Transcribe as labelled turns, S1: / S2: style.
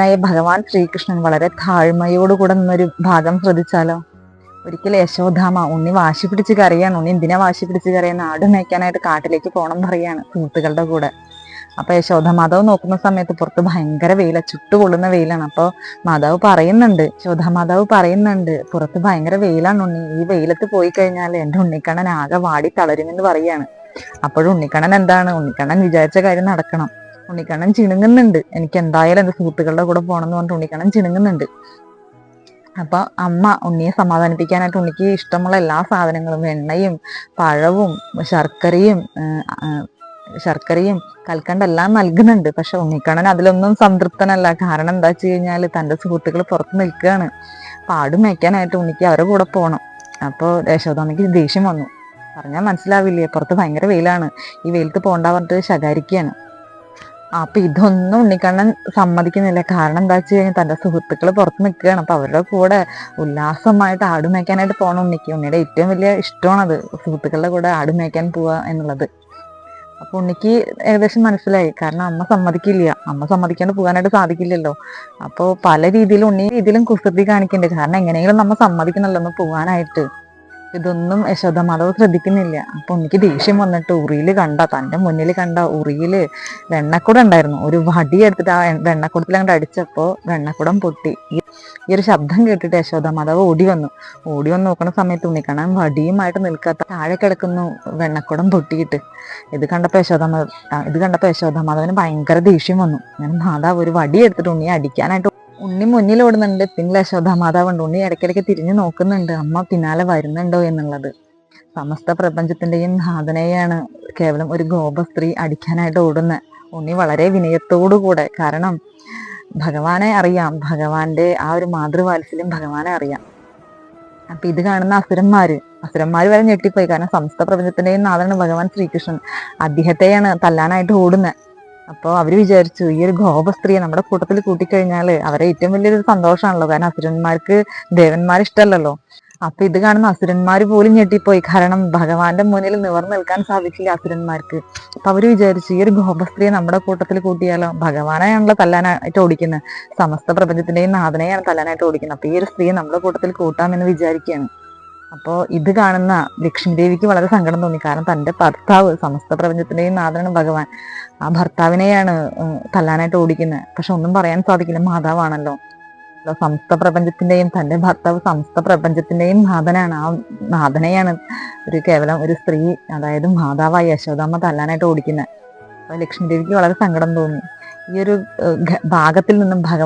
S1: ായ ഭഗവാൻ ശ്രീകൃഷ്ണൻ വളരെ താഴ്മയോടുകൂടെ നിന്നൊരു ഭാഗം ശ്രദ്ധിച്ചാലോ? ഒരിക്കൽ യശോധാമ ഉണ്ണി വാശി പിടിച്ച് കറിയാണ് ഉണ്ണി എന്തിനാ വാശി പിടിച്ച് കറിയാൻ ആട് മേയ്ക്കാനായിട്ട് കാട്ടിലേക്ക് പോകണം പറയാണ് സുഹൃത്തുക്കളുടെ കൂടെ. അപ്പൊ യശോധ മാതാവ് നോക്കുന്ന സമയത്ത് പുറത്ത് ഭയങ്കര വെയില. ചുട്ടുപൊള്ളുന്ന വെയിലാണ്. അപ്പൊ മാതാവ് പറയുന്നുണ്ട്. യശോധ മാതാവ് പറയുന്നുണ്ട്. പുറത്ത് ഭയങ്കര വെയിലാണ് ഉണ്ണി. ഈ വെയിലത്ത് പോയി കഴിഞ്ഞാൽ എന്റെ ഉണ്ണിക്കണ്ണൻ ആകെ വാടി തളരുമെന്ന് പറയാണ്. അപ്പോഴും ഉണ്ണിക്കണ്ണൻ എന്താണ്? ഉണ്ണിക്കണ്ണൻ വിചാരിച്ച കാര്യം നടക്കണം. ഉണ്ണിക്കണ്ണൻ ചിണുങ്ങുന്നുണ്ട്. എനിക്ക് എന്തായാലും എന്റെ സുഹൃത്തുക്കളുടെ കൂടെ പോകണം എന്ന് പറഞ്ഞിട്ട് ഉണ്ണിക്കണ്ണൻ ചിണുങ്ങുന്നുണ്ട്. അപ്പൊ അമ്മ ഉണ്ണിയെ സമാധാനിപ്പിക്കാനായിട്ട് ഉണ്ണിക്ക് ഇഷ്ടമുള്ള എല്ലാ സാധനങ്ങളും എണ്ണയും പഴവും ശർക്കരയും ശർക്കരയും കൽക്കണ്ടെല്ലാം നൽകുന്നുണ്ട്. പക്ഷെ ഉണ്ണിക്കണ്ണൻ അതിലൊന്നും സംതൃപ്തനല്ല. കാരണം എന്താ വെച്ച് കഴിഞ്ഞാൽ തന്റെ സുഹൃത്തുക്കൾ പുറത്ത് നിൽക്കുകയാണ്. പാട് മേയ്ക്കാനായിട്ട് ഉണ്ണിക്ക് അവരുടെ കൂടെ പോകണം അപ്പോൾ യശോദാമ്മയ്ക്ക് ദേഷ്യം വന്നു. പറഞ്ഞാൽ മനസ്സിലാവില്ലേ? പുറത്ത് ഭയങ്കര വെയിലാണ്. ഈ വെയിലത്ത് പോകണ്ട പറഞ്ഞിട്ട് ശകാരിക്കുകയാണ്. അപ്പൊ ഇതൊന്നും ഉണ്ണിക്കണ്ണൻ സമ്മതിക്കുന്നില്ല. കാരണം എന്താ വെച്ച് കഴിഞ്ഞാൽ തന്റെ സുഹൃത്തുക്കൾ പുറത്ത് നിൽക്കുകയാണ്. അപ്പൊ അവരുടെ കൂടെ ഉല്ലാസമായിട്ട് ആട് മേയ്ക്കാനായിട്ട് പോകണം ഉണ്ണിക്ക്. ഉണ്ണിയുടെ ഏറ്റവും വലിയ ഇഷ്ടമാണത് സുഹൃത്തുക്കളുടെ കൂടെ ആട് മേയ്ക്കാൻ പോവുക എന്നുള്ളത്. അപ്പൊ ഉണ്ണിക്ക് ഏകദേശം മനസ്സിലായി. കാരണം അമ്മ സമ്മതിക്കില്ല. അമ്മ സമ്മതിക്കാണ്ട് പോകാനായിട്ട് സാധിക്കില്ലല്ലോ. അപ്പോൾ പല രീതിയിലും ഉണ്ണി രീതിയിലും കുസൃതി കാണിക്കുന്നുണ്ട്. കാരണം എങ്ങനെയെങ്കിലും നമ്മ സമ്മതിക്കണല്ലോ ഒന്ന് പോകാനായിട്ട് ഇതൊന്നും യശോദ മാധവ് ശ്രദ്ധിക്കുന്നില്ല. അപ്പൊ ഉണ്ണിക്ക് ദേഷ്യം വന്നിട്ട് ഉറിയിൽ കണ്ട തന്റെ മുന്നിൽ കണ്ട ഉറിയിൽ വെണ്ണക്കുടം ഉണ്ടായിരുന്നു. ഒരു വടി എടുത്തിട്ട് ആ വെണ്ണക്കുടത്തിൽ അങ്ങോട്ട് അടിച്ചപ്പോ വെണ്ണക്കുടം പൊട്ടി. ഈ ഒരു ശബ്ദം കേട്ടിട്ട് യശോദ മാധവ് ഓടി വന്നു. ഓടി വന്ന് നോക്കുന്ന സമയത്ത് ഉണ്ണിക്കണ്ണൻ വടിയുമായിട്ട് നിൽക്കാത്ത താഴെ കിടക്കുന്നു വെണ്ണക്കുടം പൊട്ടിയിട്ട്. ഇത് കണ്ടപ്പോ യശോദ ഇത് കണ്ടപ്പോ യശോദ മാധവന് ഭയങ്കര ദേഷ്യം വന്നു. ഞാൻ മാതാവ് ഒരു വടി എടുത്തിട്ട് ഉണ്ണിയെ അടിക്കാനായിട്ട് ഉണ്ണി മുന്നിൽ ഓടുന്നുണ്ട് പിന്നെ യശോദ മാതാവ് ഉണ്ട് ഉണ്ണി ഇടയ്ക്കിടയ്ക്ക് തിരിഞ്ഞു നോക്കുന്നുണ്ട്. അമ്മ പിന്നാലെ വരുന്നുണ്ടോ എന്നുള്ളത്. സമസ്ത പ്രപഞ്ചത്തിന്റെയും നാഥനെയാണ് കേവലം ഒരു ഗോപ സ്ത്രീ അടിക്കാനായിട്ട് ഓടുന്നത് ഉണ്ണി വളരെ വിനയത്തോടു കൂടെ കാരണം ഭഗവാനെ അറിയാം. ഭഗവാന്റെ ആ ഒരു മാതൃവാത്സല്യം ഭഗവാനെ അറിയാം. അപ്പൊ ഇത് കാണുന്ന അസുരന്മാര്. അസുരന്മാര് വരെ ഞെട്ടിപ്പോയി. കാരണം സമസ്ത പ്രപഞ്ചത്തിന്റെയും നാഥനാണ് ഭഗവാൻ ശ്രീകൃഷ്ണൻ. അദ്ദേഹത്തെയാണ് തല്ലാനായിട്ട് ഓടുന്നത് അപ്പോൾ അവർ വിചാരിച്ചു ഈ ഒരു ഗോപ സ്ത്രീയെ നമ്മുടെ കൂട്ടത്തിൽ കൂട്ടിക്കഴിഞ്ഞാൽ അവരെ ഏറ്റവും വലിയൊരു സന്തോഷമാണല്ലോ. കാരണം അസുരന്മാർക്ക് ദേവന്മാർ ഇഷ്ടമല്ലല്ലോ. അപ്പൊ ഇത് കാണുന്ന അസുരന്മാര് പോലും ഞെട്ടിപ്പോയി. കാരണം ഭഗവാന്റെ മുന്നിൽ നിവർന്ന് നിൽക്കാൻ സാധിക്കില്ല അസുരന്മാർക്ക്. അപ്പൊ അവർ വിചാരിച്ചു ഈ ഒരു ഗോപസ്ത്രീയെ നമ്മുടെ കൂട്ടത്തിൽ കൂട്ടിയാലോ? ഭഗവാനെയാണല്ലോ തല്ലാനായിട്ട് ഓടിക്കുന്നത് സമസ്ത പ്രപഞ്ചത്തിന്റെയും നാഥനെയാണ് തല്ലാനായിട്ട് ഓടിക്കുന്നത് അപ്പൊ ഈ ഒരു സ്ത്രീയെ നമ്മുടെ കൂട്ടത്തിൽ കൂട്ടാമെന്ന് വിചാരിക്കുകയാണ്. അപ്പോ ഇത് കാണുന്ന ലക്ഷ്മി ദേവിക്ക് വളരെ സങ്കടം തോന്നി. കാരണം തന്റെ ഭർത്താവ് സമസ്ത പ്രപഞ്ചത്തിന്റെയും നാഥനാണ് ഭഗവാൻ. ആ ഭർത്താവിനെയാണ് തല്ലാനായിട്ട് ഓടിക്കുന്നത്. പക്ഷെ ഒന്നും പറയാൻ സാധിക്കില്ല. മാതാവാണല്ലോ. സമസ്ത പ്രപഞ്ചത്തിന്റെയും തന്റെ ഭർത്താവ് സമസ്ത പ്രപഞ്ചത്തിന്റെയും നാഥനാണ്. ആ നാഥനെയാണ് ഒരു കേവലം ഒരു സ്ത്രീ അതായത് മാതാവായി യശോദാമ്മ തല്ലാനായിട്ട് ഓടിക്കുന്നത്. അപ്പോൾ ലക്ഷ്മി ദേവിക്ക് വളരെ സങ്കടം തോന്നി. ഈ ഒരു ഭാഗത്തിൽ നിന്നും ഭഗവാൻ